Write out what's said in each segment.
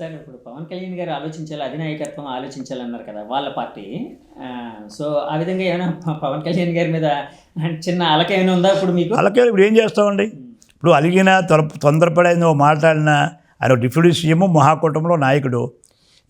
Sir ఇప్పుడు పవన్ కళ్యాణ్ గారు ఆలోచించాలి అధినాయకత్వం ఆలోచించాలన్నారు కదా వాళ్ళ పార్టీ. సో ఆ విధంగా ఏమైనా పవన్ కళ్యాణ్ గారి మీద చిన్న అలక ఏమైనా ఉందా ఇప్పుడు మీకు? అలాగే ఇప్పుడు ఏం చేస్తామండి? ఇప్పుడు అలిగిన తొల తొందరపడైంది ఓ మాట్లాడిన ఆయన డిప్యూటీ సీఎం మహాకూటమిలో నాయకుడు.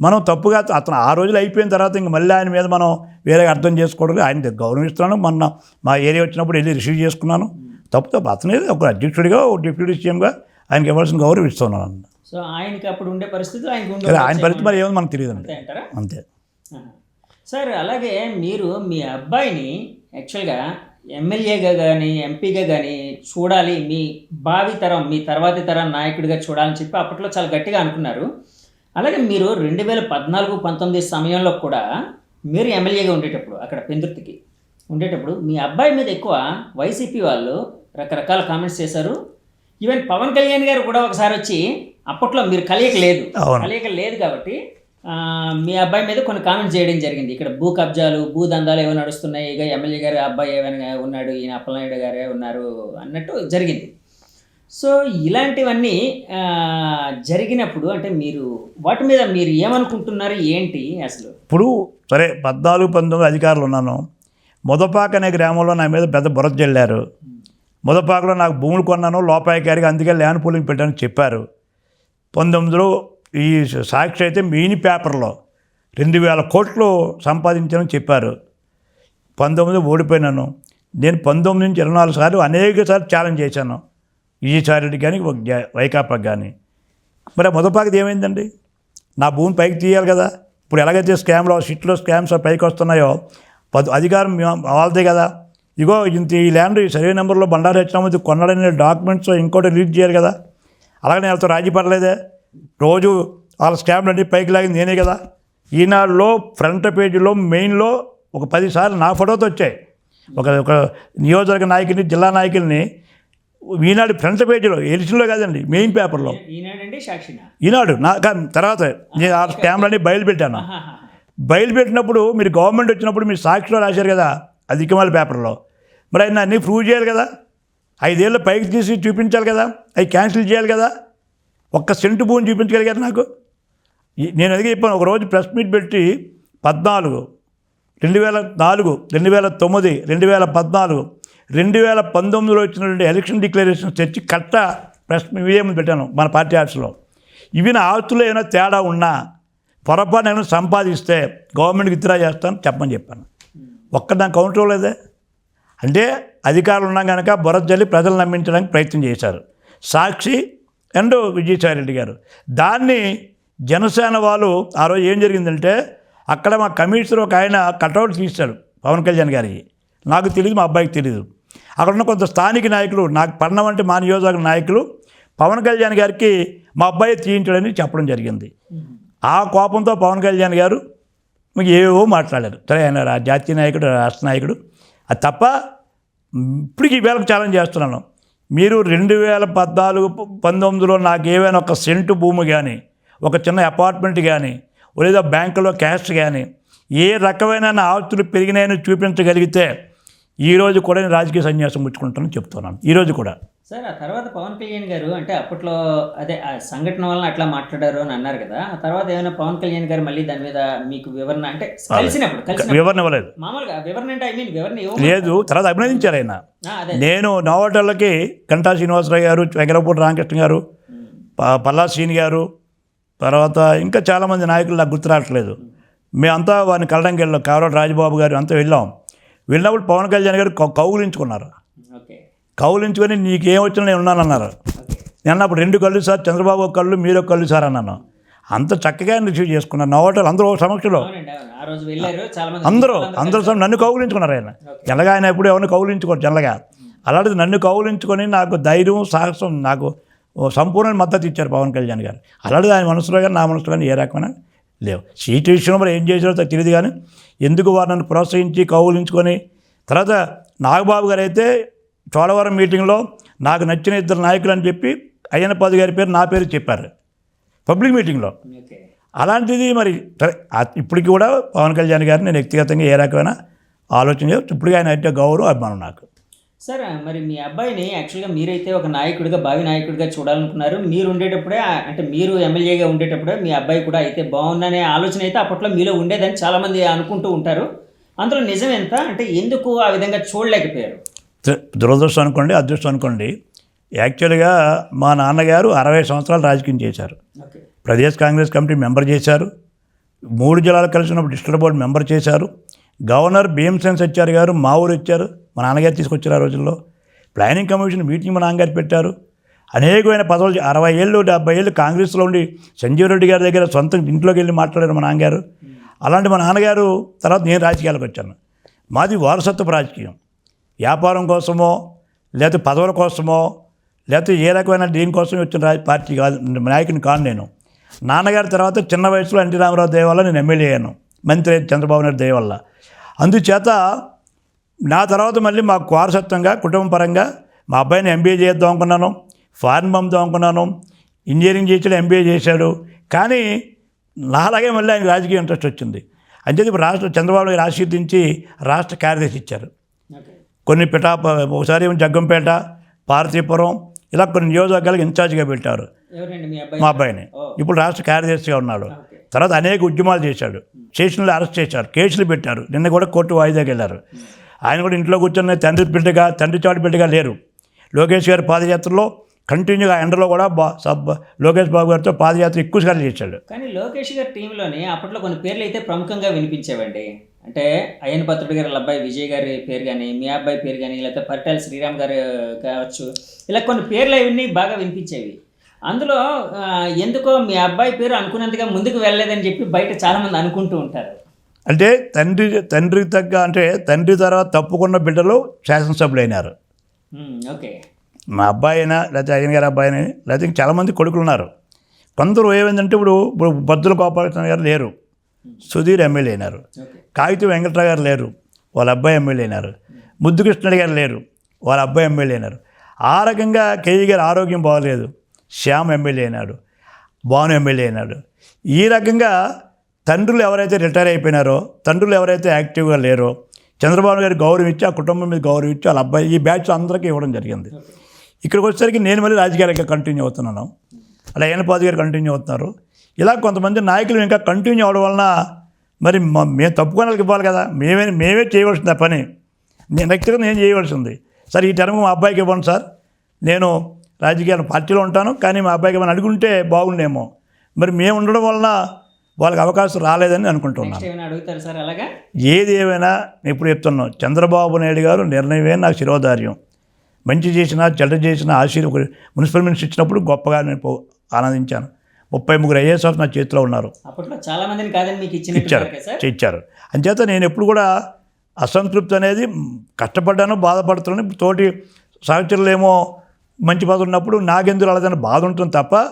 మనం తప్పుగా అతను ఆ రోజులు అయిపోయిన తర్వాత ఇంక మళ్ళీ ఆయన మీద మనం వేరే అర్థం చేసుకోవడం ఆయన గౌరవిస్తున్నాను. మొన్న మా ఏరియా వచ్చినప్పుడు వెళ్ళి రిసీవ్ చేసుకున్నాను. తప్పు తప్పు. అతనే ఒక అధ్యక్షుడిగా ఒక డిప్యూటీ సీఎంగా ఆయనకి ఇవ్వాల్సిన గౌరవం ఇస్తున్నాను సో ఆయనకి అప్పుడు ఉండే పరిస్థితి ఆయనకు ఆయన పరిస్థితి మరి ఏమో మనకు తెలియదు అంతే అంటారా? అంతే. సార్ అలాగే మీరు మీ అబ్బాయిని యాక్చువల్గా ఎమ్మెల్యేగా కానీ ఎంపీగా కానీ చూడాలి మీ భావి తరం మీ తర్వాతి తరం నాయకుడిగా చూడాలని చెప్పి అప్పట్లో చాలా గట్టిగా అనుకున్నారు. అలాగే మీరు రెండు వేల పద్నాలుగు పంతొమ్మిది సమయంలో కూడా మీరు ఎమ్మెల్యేగా ఉండేటప్పుడు అక్కడ పెందుర్తికి ఉండేటప్పుడు మీ అబ్బాయి మీద ఎక్కువ వైసీపీ వాళ్ళు రకరకాల కామెంట్స్ చేశారు. ఈవెన్ పవన్ కళ్యాణ్ గారు కూడా ఒకసారి వచ్చి అప్పట్లో మీరు కలియక లేదు. కలియక లేదు కాబట్టి మీ అబ్బాయి మీద కొన్ని కామెంట్స్ చేయడం జరిగింది. ఇక్కడ భూ కబ్జాలు భూ దందాలు ఏవో నడుస్తున్నాయి. ఇక ఎమ్మెల్యే గారి అబ్బాయి ఏమైనా ఉన్నాడు ఈయన అప్పలనాయుడు గారే ఉన్నారు అన్నట్టు జరిగింది. సో ఇలాంటివన్నీ జరిగినప్పుడు అంటే మీరు వాటి మీద మీరు ఏమనుకుంటున్నారు? ఏంటి అసలు? ఇప్పుడు సరే పద్నాలుగు పంతొమ్మిది అధికారులు ఉన్నాను. మొదపాక అనే గ్రామంలో నా మీద పెద్ద బురద జల్లారు. మొదపాకలో నాకు భూములు కొన్నాను లోపాయకారికి అందుకే ల్యాండ్ పూలింగ్ పెట్టాను చెప్పారు. పంతొమ్మిదిలో ఈ సాక్షి అయితే మీని పేపర్లో రెండు వేల కోట్లు సంపాదించానని చెప్పారు. పంతొమ్మిది ఓడిపోయినాను. నేను పంతొమ్మిది నుంచి ఇరవై నాలుగు సార్లు అనేక సార్లు ఛాలెంజ్ చేశాను. ఈసారి కానీ వైకాపాకి కానీ మరి ఆ ఏమైందండి? నా భూమి పైకి తీయాలి కదా. ఇప్పుడు ఎలాగైతే స్కామ్లో షిట్లో స్కామ్స్ పైకి వస్తున్నాయో పది అధికారం వాళ్ళదే కదా. ఇగో ఇంత ఈ ల్యాండ్ ఈ సర్వే నెంబర్లో బండారు వచ్చినామది కొన్నాడనే డాక్యుమెంట్స్ ఇంకోటి రిలీజ్ చేయాలి కదా. అలాగే నేను వాళ్ళతో రాజీ పడలేదే. రోజు వాళ్ళ స్కామ్లు అన్ని పైకి లాగింది నేనే కదా. ఈనాడులో ఫ్రంట్ పేజీలో మెయిన్లో ఒక పదిసార్లు నా ఫోటోతో వచ్చాయి. ఒక ఒక నియోజకవర్గ నాయకుడిని జిల్లా నాయకుడిని. ఈనాడు ఫ్రంట్ పేజీలో ఎడిషన్లో కాదండి మెయిన్ పేపర్లో. ఈనాడు నా కానీ తర్వాత నేను ఆ స్కామ్లన్నీ బయలుపెట్టాను. బయలుపెట్టినప్పుడు మీరు గవర్నమెంట్ వచ్చినప్పుడు మీరు సాక్షిలో రాశారు కదా అధికమాల పేపర్లో. మరి ఆయన అన్నీ ప్రూవ్ చేయాలి కదా. ఐదేళ్ళు పైకి తీసి చూపించాలి కదా అవి క్యాన్సిల్ చేయాలి కదా. ఒక్క సెంటు భూమి చూపించగలిగారు నాకు. నేను అదిగే చెప్పాను ఒకరోజు ప్రెస్ మీట్ పెట్టి పద్నాలుగు రెండు వేల నాలుగు రెండు వేల తొమ్మిది రెండు వేల పద్నాలుగు రెండు వేల పంతొమ్మిదిలో వచ్చినటువంటి ఎలక్షన్ డిక్లరేషన్స్ తెచ్చి కట్ట ప్రెస్ మీడియా ముందు పెట్టాను మన పార్టీ ఆఫీస్లో. ఇవి నా ఆస్తులు ఏమైనా తేడా ఉన్నా పొరపాటు ఏమైనా సంపాదిస్తే గవర్నమెంట్కి విత్డ్రా చేస్తాను చెప్పమని చెప్పాను. ఒక్క దాని కౌంటర్ లేదే. అంటే అధికారులు ఉన్నాం కనుక బురద జల్లి ప్రజలు నమ్మించడానికి ప్రయత్నం చేశారు. సాక్షి అండ్ విజయసాయి రెడ్డి గారు. దాన్ని జనసేన వాళ్ళు ఆ రోజు ఏం జరిగిందంటే అక్కడ మా కమిషనర్ ఒక ఆయన కటౌట్ తీశాడు పవన్ కళ్యాణ్ గారికి. నాకు తెలియదు మా అబ్బాయికి తెలియదు అక్కడ ఉన్న కొంత స్థానిక నాయకులు నాకు పన్నం వంటి మా నియోజకవర్గ నాయకులు పవన్ కళ్యాణ్ గారికి మా అబ్బాయి తీయించడని చెప్పడం జరిగింది. ఆ కోపంతో పవన్ కళ్యాణ్ గారు మీకు ఏవో మాట్లాడారు. సరే ఆయన జాతీయ నాయకుడు రాష్ట్ర నాయకుడు. అది తప్ప ఇప్పటికి ఈవేళకు ఛాలెంజ్ చేస్తున్నాను. మీరు రెండు వేల పద్నాలుగు పంతొమ్మిదిలో నాకు ఏవైనా ఒక సెంటు భూమి కానీ ఒక చిన్న అపార్ట్మెంట్ కానీ లేదా బ్యాంకులో క్యాష్ కానీ ఏ రకమైన ఆస్తులు పెరిగినాయని చూపించగలిగితే ఈరోజు కూడా నేను రాజకీయ సన్యాసం పుచ్చుకుంటానని చెప్తున్నాను. ఈరోజు కూడా. సార్ ఆ తర్వాత పవన్ కళ్యాణ్ గారు అంటే అప్పట్లో అదే ఆ సంఘటన వలన అట్లా మాట్లాడారు అని అన్నారు కదా ఆ తర్వాత ఏమైనా పవన్ కళ్యాణ్ గారు మళ్ళీ దాని మీద మీకు వివరణ అంటే కలిసినప్పుడు వివరణ ఇవ్వలేదు. మామూలుగా వివరణ అంటే ఐ మీన్ వివరణ ఇవ్వ లేదు తర్వాత అభినందించారు ఆయన. నేను నోవాటర్లకి గంటా శ్రీనివాసరావు గారు వెంకటపూడి రామకృష్ణ గారు పల్లా శ్రీని గారు తర్వాత ఇంకా చాలామంది నాయకులు నాకు గుర్తు రావట్లేదు. మేమంతా వారిని కలడానికి వెళ్ళాం కావరాడు రాజబాబు గారు అంతా వెళ్ళాం. వెళ్ళినప్పుడు పవన్ కళ్యాణ్ గారు కౌగులించుకున్నారు. కౌలించుకొని నీకేం వచ్చినా నేను ఉన్నానన్నారు. నేను అన్నప్పుడు రెండు కళ్ళు సార్ చంద్రబాబు ఒక కళ్ళు మీరు ఒక కళ్ళు సార్ అన్నాను. అంత చక్కగా రిసీవ్ చేసుకున్నాను నోవాటలు అందరూ ఒక సమక్షంలో అందరూ అందరూ సమ- నన్ను కౌగులించుకున్నారు ఆయన. జనగా ఆయన ఎప్పుడు ఎవరిని కౌగులించుకోరు జనగా అలాంటిది నన్ను కౌగులించుకొని నాకు ధైర్యం సాహసం నాకు సంపూర్ణ మద్దతు ఇచ్చారు పవన్ కళ్యాణ్ గారు. అలాంటిది ఆయన మనసులో కానీ నా మనసులో కానీ ఏ రకమైన లేవు. సీటు విషయంలో మరి ఏం చేసారో నాకు తెలియదు కానీ ఎందుకు వారు నన్ను ప్రోత్సహించి కౌగులించుకొని? తర్వాత నాగబాబు గారు అయితే చోడవరం మీటింగ్లో నాకు నచ్చిన ఇద్దరు నాయకులు అని చెప్పి అయ్యనపాది గారి పేరు నా పేరు చెప్పారు. పబ్లిక్ మీటింగ్లో. అలాంటిది మరి ఇప్పటికి కూడా పవన్ కళ్యాణ్ గారిని నేను వ్యక్తిగతంగా ఏ రకమైన ఆలోచన చేయవచ్చు ఇప్పటికీ ఆయన అంటే గౌరవం అభిమానం నాకు. సార్ మరి మీ అబ్బాయిని యాక్చువల్గా మీరైతే ఒక నాయకుడిగా భావి నాయకుడిగా చూడాలనుకున్నారు. మీరు ఉండేటప్పుడే అంటే మీరు ఎమ్మెల్యేగా ఉండేటప్పుడే మీ అబ్బాయి కూడా అయితే బాగుందనే ఆలోచన అయితే అప్పట్లో మీలో ఉండేదని చాలామంది అనుకుంటూ ఉంటారు. అందులో నిజం ఎంత? అంటే ఎందుకు ఆ విధంగా చూడలేకపోయారు? దురదృష్టం అనుకోండి అదృష్టం అనుకోండి. యాక్చువల్గా మా నాన్నగారు అరవై సంవత్సరాలు రాజకీయం చేశారు. ప్రదేశ్ కాంగ్రెస్ కమిటీ మెంబర్ చేశారు. మూడు జిల్లాలు కలిసినప్పుడు డిస్ట్రిక్ట్ బోర్డు మెంబర్ చేశారు. గవర్నర్ భీమసేన్ సత్యార్ గారు మా ఊరు వచ్చారు. మా నాన్నగారు తీసుకొచ్చారు ఆ రోజుల్లో. ప్లానింగ్ కమిషన్ మీటింగ్ మా నాన్నగారు పెట్టారు. అనేకమైన పదవులు అరవై ఏళ్ళు డెబ్బై ఏళ్ళు కాంగ్రెస్లో ఉండి సంజీవ్ రెడ్డి గారి దగ్గర సొంత ఇంట్లోకి వెళ్ళి మాట్లాడారు మా నాన్నగారు. అలాంటి మా నాన్నగారు తర్వాత నేను రాజకీయాలకు వచ్చాను. మాది వారసత్వ రాజకీయం. వ్యాపారం కోసమో లేకపోతే పదవుల కోసమో లేకపోతే ఏ రకమైన దీనికోసం వచ్చిన రాజ పార్టీ కాదు నాయకుని కాను నేను. నాన్నగారి తర్వాత చిన్న వయసులో ఎన్టీ రామారావు దయ వల్ల నేను ఎమ్మెల్యే అయ్యాను. మంత్రి చంద్రబాబు నాయుడు దయ వల్ల అందుచేత నా తర్వాత మళ్ళీ మాకు వారసత్వంగా కుటుంబ పరంగా మా అబ్బాయిని ఎంబీఏ చేద్దాం అనుకున్నాను ఫారెన్ పంపుదాం అనుకున్నాను ఇంజనీరింగ్ చేసాడు ఎంబీఏ చేశాడు. కానీ నాలాగే మళ్ళీ ఆయన రాజకీయ ఇంట్రెస్ట్ వచ్చింది. అంతే ఇప్పుడు రాష్ట్ర చంద్రబాబు ఆశీర్దించి రాష్ట్ర కార్యదర్శి ఇచ్చారు. కొన్ని పిఠా ఒకసారి జగ్గంపేట పార్తీపురం ఇలా కొన్ని నియోజకవర్గాలకు ఇన్ఛార్జ్గా పెట్టారు. మీ అబ్బాయి మా అబ్బాయిని. ఇప్పుడు రాష్ట్ర కార్యదర్శిగా ఉన్నాడు. తర్వాత అనేక ఉద్యమాలు చేశాడు. స్టేషన్లో అరెస్ట్ చేశారు. కేసులు పెట్టారు. నిన్న కూడా కోర్టు వాయిదాకి వెళ్ళారు. ఆయన కూడా ఇంట్లో కూర్చున్న తండ్రి బిడ్డగా తండ్రి చాటు బిడ్డగా లేరు. లోకేష్ గారి పాదయాత్రలో కంటిన్యూగా ఎండలో కూడా బా సబ్ లోకేష్ బాబు గారితో పాదయాత్ర ఎక్కువ సార్లు చేశాడు. కానీ లోకేష్ గారి టీంలోని అప్పట్లో కొన్ని పేర్లు అయితే ప్రముఖంగా వినిపించేవండి. అంటే అయ్యన్ పత్రుడు గారి అబ్బాయి విజయ్ గారి పేరు కానీ మీ అబ్బాయి పేరు కానీ లేకపోతే పరిటాల శ్రీరామ్ గారు కావచ్చు. ఇలా కొన్ని పేర్లు అవన్నీ బాగా వినిపించేవి. అందులో ఎందుకో మీ అబ్బాయి పేరు అనుకున్నంతగా ముందుకు వెళ్ళలేదని చెప్పి బయట చాలామంది అనుకుంటూ ఉంటారు. అంటే తండ్రి తండ్రికి తగ్గ అంటే తండ్రి తర్వాత తప్పుకున్న బిడ్డలు శాసనసభ్యులు అయినారు మా అబ్బాయి అయినా లేకపోతే అయ్యన్ గారి అబ్బాయి అయినా లేకపోతే ఇంకా చాలామంది కొడుకులు ఉన్నారు కొందరు ఏమైందంటే ఇప్పుడు ఇప్పుడు బద్దుల గోపాలకృష్ణ గారు లేరు. సుధీర్ ఎమ్మెల్యే అయినారు. కాగితం వెంకట్రావు గారు లేరు. వాళ్ళ అబ్బాయి ఎమ్మెల్యే అయినారు. ముద్దు కృష్ణుడి గారు లేరు. వాళ్ళ అబ్బాయి ఎమ్మెల్యే అయినారు. ఆ రకంగా కేజీ గారి ఆరోగ్యం బాగలేదు. శ్యామ్ ఎమ్మెల్యే అయినాడు. భాను ఎమ్మెల్యే అయినాడు. ఈ రకంగా తండ్రులు ఎవరైతే రిటైర్ అయిపోయినారో తండ్రులు ఎవరైతే యాక్టివ్గా లేరో చంద్రబాబు గారు గౌరవం ఇచ్చి ఆ కుటుంబం మీద గౌరవం ఇచ్చి వాళ్ళ అబ్బాయి ఈ బ్యాచ్ అందరికీ ఇవ్వడం జరిగింది. ఇక్కడికి వచ్చేసరికి నేను మళ్ళీ రాజకీయాలకి కంటిన్యూ అవుతున్నాను. అలా ఏనపాది గారు కంటిన్యూ అవుతున్నారు. ఇలా కొంతమంది నాయకులు ఇంకా కంటిన్యూ అవడం వలన మరి మ- మేము తప్పుకొని వాళ్ళకి ఇవ్వాలి కదా. మేమే మేమే చేయవలసింది ఆ పని. నేను వ్యక్తిగతంగా నేను చేయవలసింది. సార్ ఈ టర్మ్ మా అబ్బాయికి ఇవ్వండి సార్. నేను రాజకీయాల పార్టీలో ఉంటాను కానీ మా అబ్బాయికి ఏమైనా అడుగుంటే బాగుండేమో. మరి మేము ఉండడం వలన వాళ్ళకి అవకాశం రాలేదని అనుకుంటున్నాను. నెక్స్ట్ ఏమైనా అడుగుతారు సార్ అలాగా? ఏది ఏమైనా నేను ఇప్పుడు చెప్తున్నాను చంద్రబాబు నాయుడు గారు నిర్ణయమే నాకు శిరోధార్యం. మంచి చేసినా చెడ్డ చేసినా ఆశీర్ మున్సిపల్ మినిస్టర్ ఇచ్చినప్పుడు గొప్పగా నేను పో- ఆనందించాను. ముప్పై ముగ్గురు ఐఏఎస్ ఆఫ్ నా చేతిలో ఉన్నారు. అప్పట్లో చాలా మందిని కాదని మీకు ఇచ్చినట్టు ఇచ్చారు. ఇచ్చారు. అంచేత నేను ఎప్పుడు కూడా అసంతృప్తి అనేది కష్టపడ్డాను బాధపడుతున్నాను. తోటి సహచరులు ఏమో మంచి పదవి ఉన్నప్పుడు నాకెందుకు అలాదని బాధ ఉంటుంది తప్ప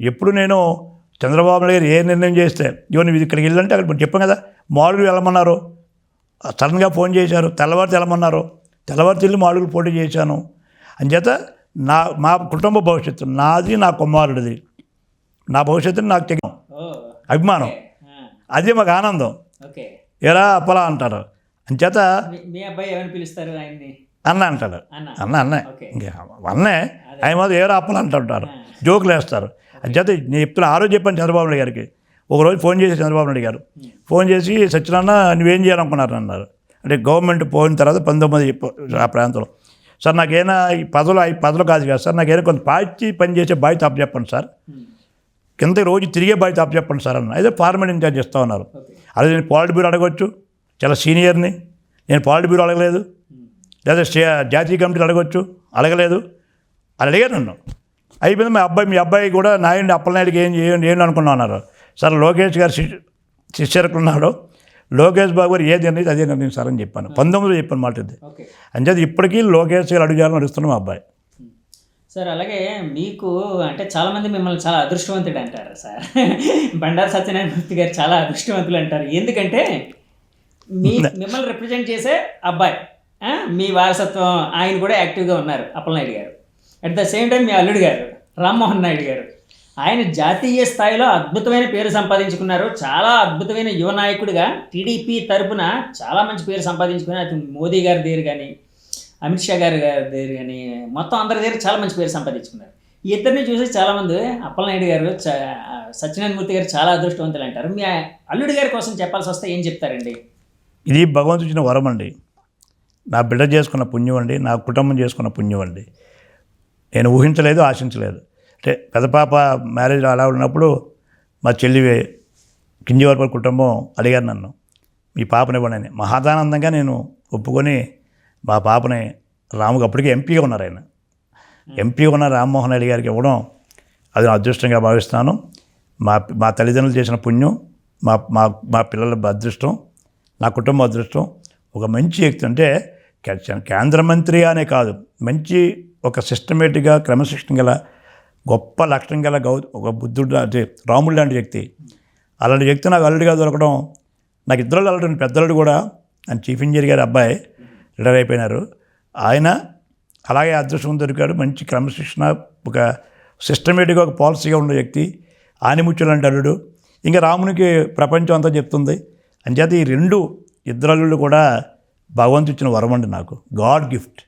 ఎప్పుడు నేను చంద్రబాబు నాయుడు గారు ఏ నిర్ణయం చేస్తే ఇవన్నీ ఇది ఇక్కడికి వెళ్ళంటే అక్కడ చెప్పాం కదా మాడుగులు వెళ్ళమన్నారు. సడన్గా ఫోన్ చేశారు తెల్లవారితే వెళ్ళమన్నారు. తెల్లవారితే వెళ్ళి మాడుగులు పోటీ చేశాను. అంచేత నా మా కుటుంబ భవిష్యత్తు నాది నా కుమారుడిది. నా భవిష్యత్తుని నాకు తెగ అభిమానం. అదే మాకు ఆనందం. ఓకే. ఎరా అప్పలా అంటారు. అంచేత మీ అబ్బాయి ఏమని పిలుస్తారు ఆయన్ని? అన్న అంటాడు. అన్న. అన్న. ఇంకా అన్నే. ఆయన మాత్రం ఏరా అప్పలా అంటుంటారు. జోకులు వేస్తారు. అంచేత నేను చెప్తున్నా ఆ రోజు చెప్పాను చంద్రబాబు నాయుడు గారికి. ఒకరోజు ఫోన్ చేసి చంద్రబాబు నాయుడు గారు. ఫోన్ చేసి సత్యనారాయణ నువ్వేం చేయాలనుకున్నారు? అన్నారు. అంటే గవర్నమెంట్ పోయిన తర్వాత పంతొమ్మిది ఆ ప్రాంతంలో. సార్ నాకేనా ఈ పదవులు ఈ పదవులు కాదు కదా సార్ నాకేనా కొంత పార్టీ పని చేసే బాధ్యత చెప్పండి సార్. కింద రోజు తిరిగే బాధ్యత చెప్పండి సార్ అన్న అయితే పార్లమెంట్ ఇన్ఛార్జ్ ఇస్తా ఉన్నారు. అదే నేను పాలిట్ బ్యూరో అడగవచ్చు చాలా సీనియర్ని. నేను పాలిట్ బ్యూరో అడగలేదు. లేదా స్టే జాతీయ కమిటీలు అడగవచ్చు అడగలేదు. అది అడిగారు నన్ను. అయిపోయింది మా అబ్బాయి మీ అబ్బాయి కూడా నాయుడిని అప్పలనాయుడికి ఏం చేయండి ఏంటి అనుకున్నా అన్నారు. సార్ లోకేష్ గారు శిష్యు శిష్యరకు ఉన్నాడు. లోకేష్ బాబు గారు ఏది అనేది అదే నిర్ణయం సార్ అని చెప్పాను. పంతొమ్మిదిలో చెప్పాను మాట ఇది. అంచేది ఇప్పటికీ లోకేష్ గారు అడుగుజాలని నడుస్తున్న మా అబ్బాయి. సార్ అలాగే మీకు అంటే చాలామంది మిమ్మల్ని చాలా అదృష్టవంతుడు అంటారు సార్. బండారు సత్యనారాయణ మూర్తి గారు చాలా అదృష్టవంతులు అంటారు. ఎందుకంటే మీ మిమ్మల్ని రిప్రజెంట్ చేసే అబ్బాయి. మీ వారసత్వం ఆయన కూడా యాక్టివ్గా ఉన్నారు అప్పలనాయుడు గారు. అట్ ద సేమ్ టైం మీ అల్లుడు గారు రామ్మోహన్ నాయుడు గారు. ఆయన జాతీయ స్థాయిలో అద్భుతమైన పేరు సంపాదించుకున్నారు. చాలా అద్భుతమైన యువ నాయకుడిగా టీడీపీ తరపున చాలా మంచి పేరు సంపాదించుకున్నారు మోదీ గారి దగ్గర కానీ అమిత్ షా గారి గారి దగ్గర కానీ మొత్తం అందరి దగ్గర చాలా మంచి పేరు సంపాదించుకున్నారు. ఈ ఇద్దరిని చూసి చాలామంది అప్పలనాయుడు గారు చ- సత్యనారాయణ మూర్తి గారు చాలా అదృష్టవంతులు అంటారు. మీ అల్లుడి గారి కోసం చెప్పాల్సి వస్తే ఏం చెప్తారండి? ఇది భగవంతుడు వరం అండి. నా బిడ్డ చేసుకున్న పుణ్యం అండి నా కుటుంబం చేసుకున్న పుణ్యం అండి. నేను ఊహించలేదు ఆశించలేదు. అంటే పెద్ద పాప మ్యారేజ్ అలా ఉన్నప్పుడు మా చెల్లి కింజవరపల్లి కుటుంబం అడిగారు నన్ను. మీ పాపనివ్వండి అని. మహాదానందంగా నేను ఒప్పుకొని మా పాపని రాముకి అప్పటికే ఎంపీగా ఉన్నారు ఆయన. ఎంపీ ఉన్న రామ్మోహన్ రెడ్డి గారికి ఇవ్వడం అది అదృష్టంగా భావిస్తాను మా మా తల్లిదండ్రులు చేసిన పుణ్యం మా మా మా పిల్లల అదృష్టం నా కుటుంబ అదృష్టం ఒక మంచి వ్యక్తి అంటే కేంద్ర మంత్రి అనే కాదు మంచి ఒక సిస్టమేటిక్గా క్రమశిక్షణ గల గొప్ప లక్షణం గల గౌ ఒక బుద్ధుడు అంటే రాముడు లాంటి వ్యక్తి. అలాంటి వ్యక్తి నాకు అల్లుడిగా దొరకడం నాకు ఇద్దరు అల్లుడు పెద్దలుడు కూడా ఆయన చీఫ్ ఇంజనీర్ గారి అబ్బాయి రిటైర్ అయిపోయినారు. ఆయన అలాగే అదృష్టం దొరికాడు మంచి క్రమశిక్షణ ఒక సిస్టమేటిక్గా ఒక పాలసీగా ఉన్న వ్యక్తి. ఆనిముత్యులు లాంటి అల్లుడు. ఇంకా రామునికి ప్రపంచం అంతా చెప్తుంది. అంచేత ఈ రెండు ఇద్దరు అల్లుళ్ళు కూడా భగవంతు ఇచ్చిన వరం అండి నాకు. God gift.